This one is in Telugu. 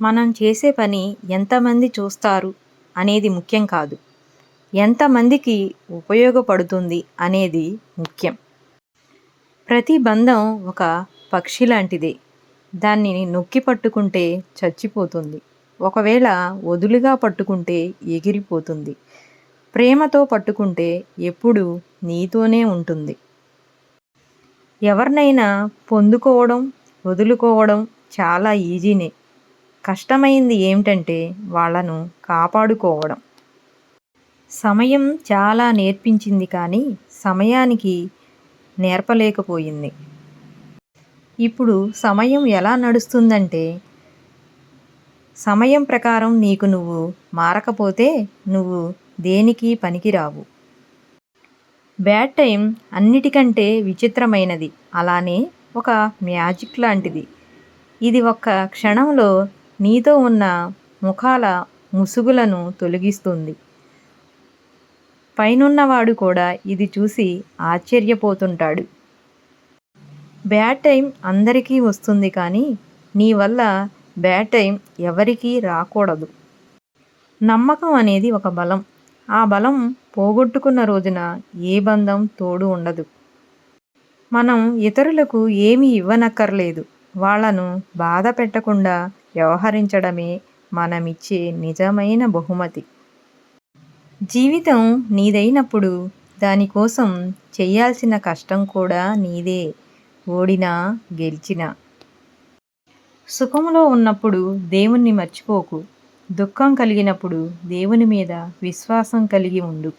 మనం చేసే పని ఎంతమంది చూస్తారు అనేది ముఖ్యం కాదు. ఎంతమందికి ఉపయోగపడుతుంది అనేది ముఖ్యం. ప్రతి బంధం ఒక పక్షి లాంటిదే. దాన్ని నొక్కి పట్టుకుంటే చచ్చిపోతుంది. ఒకవేళ వదులుగా పట్టుకుంటే ఎగిరిపోతుంది. ప్రేమతో పట్టుకుంటే ఎప్పుడు నీతోనే ఉంటుంది. ఎవరినైనా పొందుకోవడం వదులుకోవడం చాలా ఈజీనే. కష్టమైంది ఏమిటంటే వాళ్ళను కాపాడుకోవడం. సమయం చాలా నేర్పించింది కానీ సమయానికి నేర్పలేకపోయింది. ఇప్పుడు సమయం ఎలా నడుస్తుందంటే సమయం ప్రకారం నీకు నువ్వు మారకపోతే నువ్వు దేనికి పనికిరావు. బ్యాడ్ టైం అన్నిటికంటే విచిత్రమైనది. అలానే ఒక మ్యాజిక్ లాంటిది. ఇది ఒక్క క్షణంలో నీతో ఉన్న ముఖాల ముసుగులను తొలగిస్తుంది. పైనున్నవాడు కూడా ఇది చూసి ఆశ్చర్యపోతుంటాడు. బ్యాడ్ టైం అందరికీ వస్తుంది కానీ నీ వల్ల బ్యాడ్ టైం ఎవరికీ రాకూడదు. నమ్మకం అనేది ఒక బలం. ఆ బలం పోగొట్టుకున్న రోజున ఏ బంధం తోడు ఉండదు. మనం ఇతరులకు ఏమీ ఇవ్వనక్కర్లేదు. వాళ్ళను బాధ పెట్టకుండా వ్యవహరించడమే మనమిచ్చే నిజమైన బహుమతి. జీవితం నీదైనప్పుడు దానికోసం చేయాల్సిన కష్టం కూడా నీదే. ఓడినా గెలిచినా. సుఖంలో ఉన్నప్పుడు దేవుణ్ణి మర్చిపోకు. దుఃఖం కలిగినప్పుడు దేవుని మీద విశ్వాసం కలిగి ఉండు.